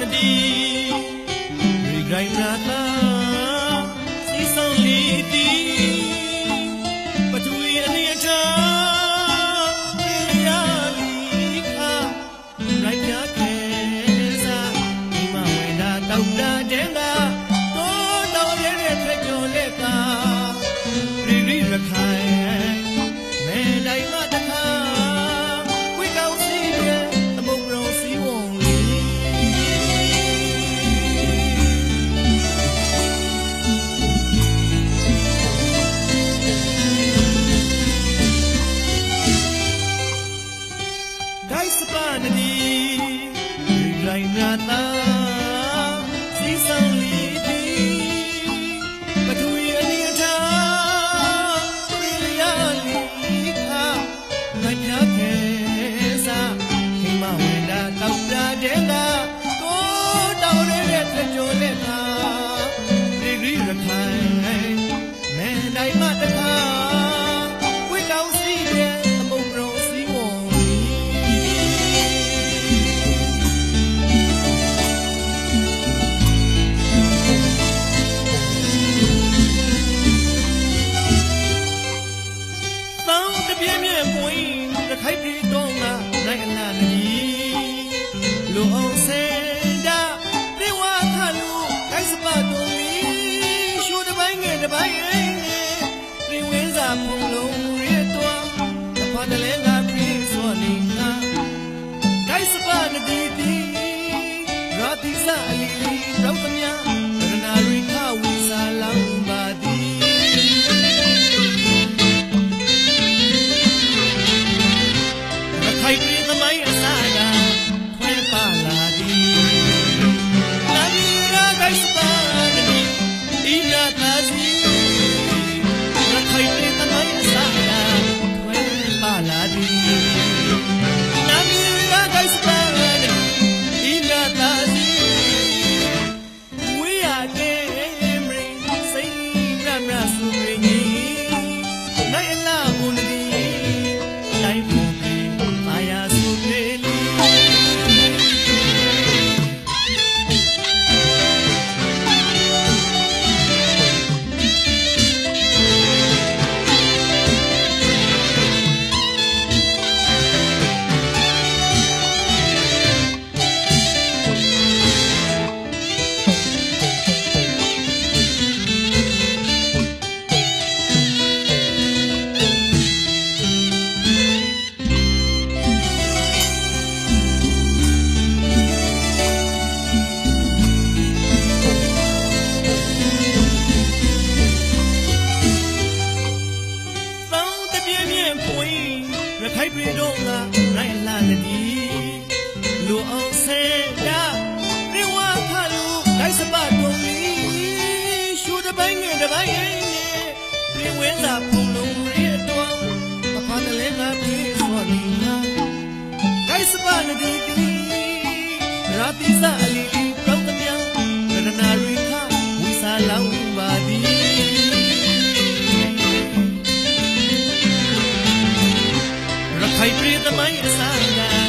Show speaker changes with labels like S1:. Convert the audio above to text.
S1: နဒီရီဂရိုင်းနာတာစီဆောင်လီတီပထဝီအနေအထားပြရလီခါရိုက်ပြခဲစားဒီမဝဲတာတောက်တာတဲ့ကတောတောက်ရဲတဲ့ဖက်ကျော်လက်က ပြ ပြင်းပြင်းပွင့်တခိုက်ပြီးတော့ငါနိုင်အလားနီလူအောင်စင်တာပြေဝါခလူကိုက်စပတ်တော်လီရှူတပိုင်းငယ်တပိုင်းငယ်ပြင်ဝင်းစာဖုံလုံးရဲ့တော့အဖတလဲငါပြေစောနေငါကိုက်စပတ်နဒီတီရာတိစအလီလီတော့သမ လူအောင်ဆဲတာပြေဝါခလူဒိုက်စပတ်တုံးလီရှူတပိုင်းငယ်တပိုင်းငယ်ပြင်ဝင်းစာဖုံလုံးရဲ့တော့အဖာတလဲငါပြေစောနေငါဒိုက်စပတ်နဒီတီရာတိစအလီလီပြောင်းသမျှရတနာရိခဝီစာလောင်းပါသည်ရခိုင်ပြည်သမိုင်းအစက